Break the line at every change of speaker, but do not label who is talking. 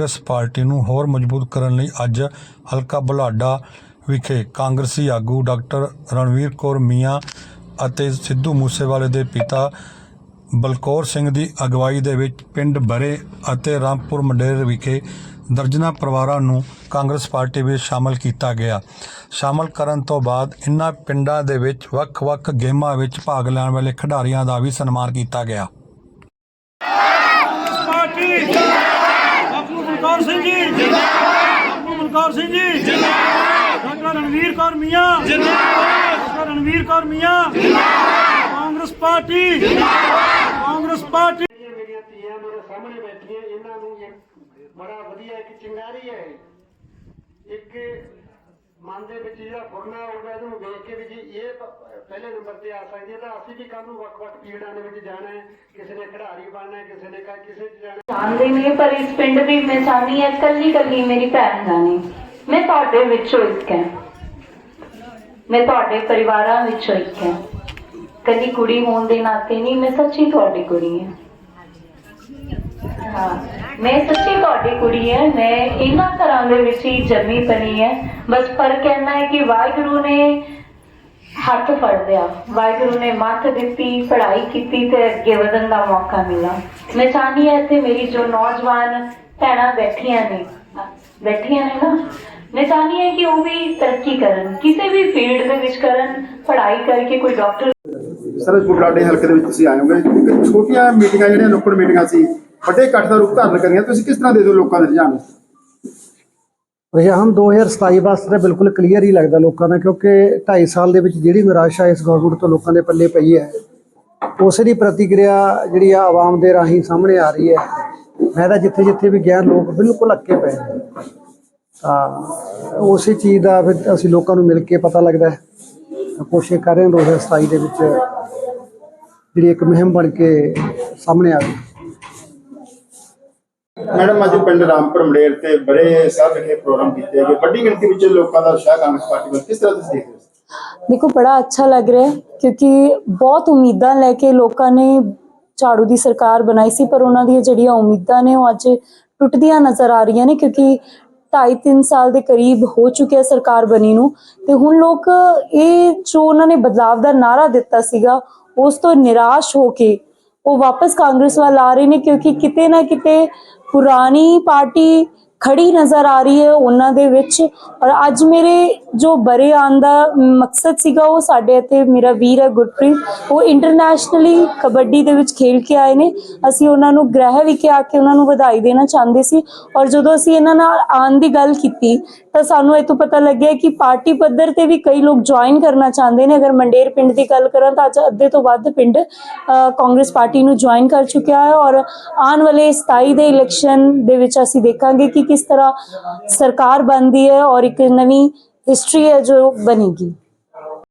Congress party ਨੂੰ ਹੋਰ ਮਜ਼ਬੂਤ ਕਰਨ ਲਈ ਅੱਜ ਹਲਕਾ ਬੁਲਾਡਾ ਵਿਖੇ ਕਾਂਗਰਸੀ ਆਗੂ ਡਾਕਟਰ ਰਣਵੀਰ ਕੌਰ ਮੀਆਂ ਅਤੇ ਸਿੱਧੂ ਮੂਸੇਵਾਲੇ ਦੇ ਪਿਤਾ ਬਲਕੌਰ ਸਿੰਘ ਦੀ ਅਗਵਾਈ ਦੇ ਵਿੱਚ ਪਿੰਡ ਬਰੇ ਅਤੇ ਰਾਮਪੁਰ ਮੰਡੇਰ ਵਿਖੇ ਦਰਜਨਾ ਪਰਿਵਾਰਾਂ ਨੂੰ ਕਾਂਗਰਸ ਪਾਰਟੀ ਵਿੱਚ ਸ਼ਾਮਲ ਕੀਤਾ ਗਿਆ। ਸ਼ਾਮਲ ਕਰਨ ਤੋਂ ਬਾਅਦ ਇਨ੍ਹਾਂ ਪਿੰਡਾਂ ਦੇ ਵਿੱਚ ਵੱਖ-ਵੱਖ ਗੇਮਾਂ ਵਿੱਚ ਭਾਗ ਲੈਣ ਵਾਲੇ ਖਿਡਾਰੀਆਂ ਦਾ ਵੀ ਸਨਮਾਨ ਕੀਤਾ ਗਿਆ
ਪਾਰਟੀ ਬਲਕੌਰ ਸਿੰਘ ਜੀ। Bapu Balkaur Singh ji. Doctor Ranveer Kaur Mian. Doctor Ranveer Kaur Mian. Congress party. Congress party.
ਜਿਹੜੀਆਂ ਮੇਰੀਆਂ ਧੀਆਂ ਮੇਰੇ ਸਾਹਮਣੇ ਬੈਠੀਆਂ ਇਹਨਾਂ ਨੂੰ ਇਹ ਬੜਾ ਵਧੀਆ ਇੱਕ ਚਿੰਗਾਰੀ ਹੈ ਇੱਕ ਮਨ ਦੇ ਵਿੱਚ ਜਿਹੜਾ ਫੁਰਨਾ ਆਉਂਦਾ, ਇਹਨੂੰ ਵੇਖ ਕੇ ਵੀ ਜੀ ਇਹ ਪਹਿਲੇ ਨੰਬਰ ਤੇ ਆ ਸਕਦੀ ਹੈ ਤਾਂ ਅਸੀਂ ਵੀ ਕੱਲ ਨੂੰ ਵੱਖ-ਵੱਖ ਪੀੜਾਂ ਦੇ ਵਿੱਚ ਜਾਣਾ ਹੈ। ਕਿਸੇ ਨੇ ਖਿਡਾਰੀ ਬਣਨਾ ਹੈ, ਕਿਸੇ ਨੇ ਕਿਸੇ 'ਚ ਜਾਣਾ
ਜਾਣਦੇ ਨਹੀਂ ਪਰ ਇਸ ਪਿੰਡ ਦੀ ਮੈਂ ਚਾਹਨੀ ਹੈ ਕੱਲੀ ਕੱਲੀ ਮੇਰੀ ਭੈਣ ਜਾਣੀ ਮੈਂ ਤੁਹਾਡੇ ਵਿੱਚੋਂ ਇੱਕ ਹਾਂ। ਮੈਂ ਤੁਹਾਡੇ ਪਰਿਵਾਰਾਂ ਵਿੱਚੋਂ ਇੱਕ ਹਾਂ। ਕੱਲੀ ਕੁੜੀ ਹੋਣ ਦੇ ਨਾਤੇ ਨਹੀਂ, ਮੈਂ ਸੱਚੀ ਤੁਹਾਡੀ ਕੁੜੀ ਹਾਂ। ਹਾਂ। ਮੈਂ ਸੱਚੀ ਤੁਹਾਡੀ ਕੁੜੀ ਹੈ। ਮੈਂ ਇਹਨਾਂ ਘਰਾਂ ਦੇ ਵਿੱਚ ਹੀ ਜੰਮੀ ਪਲੀ ਹੈ। ਬਸ ਫ਼ਰਕ ਇੰਨਾ ਹੈ ਕਿ ਵਾਹਿਗੁਰੂ ਨੇ ਹੱਥ ਫੜ ਲਿਆ। ਵਾਹਿਗੁਰੂ ਨੇ ਮੱਤ ਦਿੱਤੀ, ਪੜ੍ਹਾਈ ਕੀਤੀ ਤੇ ਅੱਗੇ ਵਧਣ ਦਾ ਮੌਕਾ ਮਿਲਾ ਮੈਂ ਚਾਹਨੀ ਹਾਂ ਇੱਥੇ ਮੇਰੀ ਜੋ ਨੌਜਵਾਨ ਭੈਣਾਂ ਬੈਠੀਆਂ ਨੇ ਬੈਠੀਆਂ ਨੇ ਨਾ, ਮੈਂ ਚਾਹਨੀ ਹਾਂ ਕਿ ਉਹ ਵੀ ਤਰੱਕੀ ਕਰਨ, ਕਿਸੇ ਵੀ ਫੀਲਡ ਦੇ ਵਿੱਚ ਕਰਨ, ਪੜ੍ਹਾਈ ਕਰਕੇ ਕੋਈ ਡਾਕਟਰ
ਸਰ ਬੁਢਲਾਡੇ ਹਲਕੇ ਦੇ ਵਿੱਚ ਤੁਸੀਂ ਆਏ ਹੋਗੇ। ਇੱਕ ਛੋਟੀਆਂ ਮੀਟਿੰਗਾਂ, ਜਿਹੜੀਆਂ ਨੁੱਕੜ ਮੀਟਿੰਗਾਂ ਸੀ ਵੱਡੇ ਇਕੱਠ ਦਾ ਰੂਪ ਧਾਰਨ ਕਰੀਆਂ, ਤੁਸੀਂ ਕਿਸ ਤਰ੍ਹਾਂ ਦੇ ਦਿਓ ਲੋਕਾਂ ਦੇ ਰੁਝਾਨ? ਨੂੰ?
ਰੁਝਾਨ 2027 ਵਾਸਤੇ ਬਿਲਕੁਲ ਕਲੀਅਰ ਹੀ ਲੱਗਦਾ ਲੋਕਾਂ ਦਾ, ਕਿਉਂਕਿ 2.5 ਸਾਲ ਦੇ ਵਿੱਚ ਜਿਹੜੀ ਨਿਰਾਸ਼ਾ ਇਸ ਗਵਰਨਮੈਂਟ ਤੋਂ ਲੋਕਾਂ ਦੇ ਪੱਲੇ ਪਈ ਹੈ। ਉਸੇ ਦੀ ਪ੍ਰਤੀਕਿਰਿਆ ਜਿਹੜੀ ਆ ਆਵਾਮ ਦੇ ਰਾਹੀਂ ਸਾਹਮਣੇ ਆ ਰਹੀ ਹੈ। ਮੈਂ ਤਾਂ ਜਿੱਥੇ ਜਿੱਥੇ ਵੀ ਗਿਆ, ਲੋਕ ਬਿਲਕੁਲ ਅੱਕੇ ਪਏ ਤਾਂ ਉਸੇ ਚੀਜ਼ ਦਾ ਫਿਰ ਅਸੀਂ ਲੋਕਾਂ ਨੂੰ ਮਿਲ ਕੇ ਪਤਾ ਲੱਗਦਾ ਕੋਸ਼ਿਸ਼ ਕਰ ਰਹੇ ਹਾਂ 2027 ਦੇ ਵਿੱਚ ਜਿਹੜੀ ਇੱਕ ਮੁਹਿੰਮ ਬਣ ਕੇ ਸਾਹਮਣੇ ਆ ਗਈ
ਮੈਡਮ, ਅੱਜ ਪਿੰਡ ਰਾਮਪੁਰ ਮੜੇਰ ਤੇ ਬੜੇ ਸਾਹਿਬ ਵਿਖੇ ਪ੍ਰੋਗਰਾਮ ਕੀਤੇ ਗਏ ਵੱਡੀ ਗਿਣਤੀ ਵਿੱਚ ਲੋਕਾਂ ਦਾ ਉਤਸ਼ਾਹ ਕਾਂਗਰਸ ਪਾਰਟੀ ਵੱਲ ਕਿਸ ਤਰ੍ਹਾਂ ਤੁਸੀਂ ਦੇਖਦੇ
ਦੇਖੋ, ਬੜਾ ਅੱਛਾ ਲੱਗ ਰਿਹਾ ਕਿਉਂਕਿ ਬਹੁਤ ਉਮੀਦਾਂ ਲੈ ਕੇ ਲੋਕਾਂ ਨੇ ਝਾੜੂ ਦੀ ਸਰਕਾਰ ਬਣਾਈ ਸੀ, ਪਰ ਉਹਨਾਂ ਦੀਆਂ ਜਿਹੜੀਆਂ ਉਮੀਦਾਂ ਨੇ ਉਹ ਅੱਜ ਟੁੱਟਦੀਆਂ ਨਜ਼ਰ ਆ ਰਹੀਆਂ ਨੇ, ਕਿਉਂਕਿ 2.5-3 ਸਾਲ ਦੇ ਕਰੀਬ ਹੋ ਚੁੱਕਿਆ ਸਰਕਾਰ ਬਣੀ ਨੂੰ। ਤੇ ਹੁਣ ਲੋਕ ਇਹ ਜੋ ਉਹਨਾਂ ਨੇ ਬਦਲਾਵ ਦਾ ਨਾਰਾ ਦਿੱਤਾ ਸੀਗਾ, ਉਸ ਤੋਂ ਨਿਰਾਸ਼ ਹੋ ਕੇ ਉਹ ਵਾਪਸ ਕਾਂਗਰਸ ਵੱਲ ਆ ਰਹੇ ਨੇ ਕਿਉਂਕਿ ਕਿਤੇ ਨਾ ਕਿਤੇ ਪੁਰਾਣੀ ਪਾਰਟੀ ਖੜੀ ਨਜ਼ਰ ਆ ਰਹੀ ਹੈ ਉਹਨਾਂ ਦੇ ਵਿੱਚ। ਔਰ ਅੱਜ ਮੇਰੇ ਜੋ ਬਰੇ ਆਉਣ ਦਾ ਮਕਸਦ ਸੀਗਾ, ਉਹ ਸਾਡੇ ਇੱਥੇ ਮੇਰਾ ਵੀਰ ਹੈ ਗੁਰਪ੍ਰੀਤ। ਉਹ ਇੰਟਰਨੈਸ਼ਨਲੀ ਕਬੱਡੀ ਦੇ ਵਿੱਚ ਖੇਲ ਕੇ ਆਏ ਨੇ। ਅਸੀਂ ਉਹਨਾਂ ਨੂੰ ਗ੍ਰਹਿ ਵਿਖੇ ਆ ਕੇ ਉਹਨਾਂ ਨੂੰ ਵਧਾਈ ਦੇਣਾ ਚਾਹੁੰਦੇ ਸੀ। ਔਰ ਜਦੋਂ ਅਸੀਂ ਇਹਨਾਂ ਨਾਲ ਆਉਣ ਦੀ ਗੱਲ ਕੀਤੀ, ਤਾਂ ਸਾਨੂੰ ਇਹ ਤੋਂ ਪਤਾ ਲੱਗਿਆ ਕਿ ਪਾਰਟੀ ਪੱਧਰ ਤੇ ਵੀ ਕਈ ਲੋਕ ਜੁਆਇਨ ਕਰਨਾ ਚਾਹੁੰਦੇ ਨੇ। ਅਗਰ ਮੰਡੇਰ ਪਿੰਡ ਦੀ ਗੱਲ ਕਰਾਂ, ਤਾਂ ਅੱਜ ਅੱਧੇ ਤੋਂ ਵੱਧ ਪਿੰਡ ਕਾਂਗਰਸ ਪਾਰਟੀ ਨੂੰ ਜੁਆਇਨ ਕਰ ਚੁੱਕਿਆ ਹੈ। ਔਰ ਆਉਣ ਵਾਲੇ 27 ਦੇ ਇਲੈਕਸ਼ਨ ਦੇ ਵਿੱਚ ਅਸੀਂ ਦੇਖਾਂਗੇ ਕਿ ਕਿਸ ਤਰ੍ਹਾਂ ਸਰਕਾਰ ਬਣਦੀ ਹੈ ਔਰ ਇੱਕ ਨਵੀਂ ਹਿਸਟਰੀ ਹੈ ਜੋ ਬਣੇਗੀ।